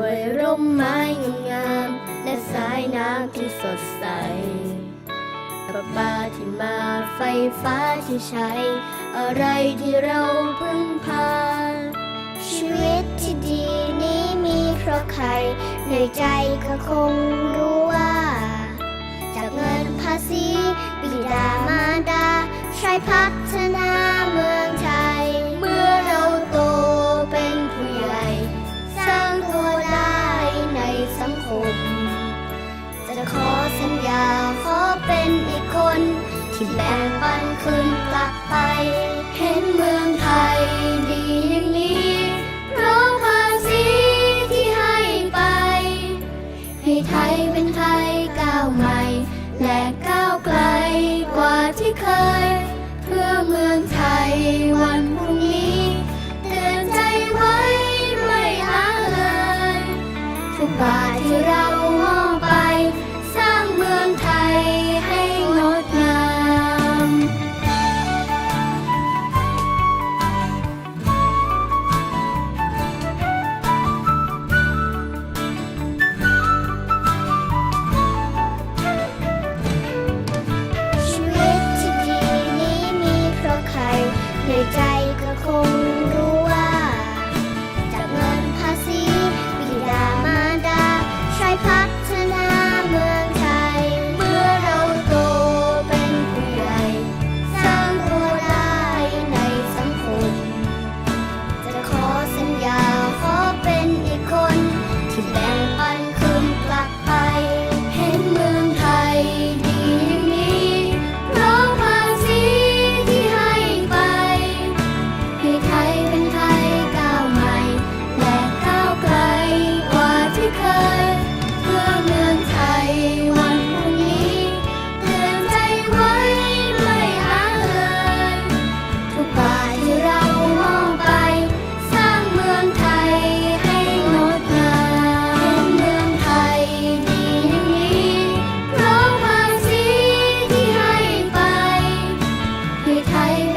วยร่มไม้งงามและสายน้ำที่สดใสประปาที่มาไฟฟ้าที่ใช้ อะไรที่เราพึ่งพา ชีวิตที่ดีนี้มีเพราะใคร ในใจก็คงรู้ว่า จากเงินภาษีบิดามารดาใช้พัฒนา็นอีกคน ที่แบ่งปันคืนกลับไป เห็นเมืองไทยดีอย่างนี้ เพราะภาษีที่ให้ไป ให้ไทยเป็นไทยก้าวใหม่ และก้าวไกลกว่าที่เคย ใจก็คง 太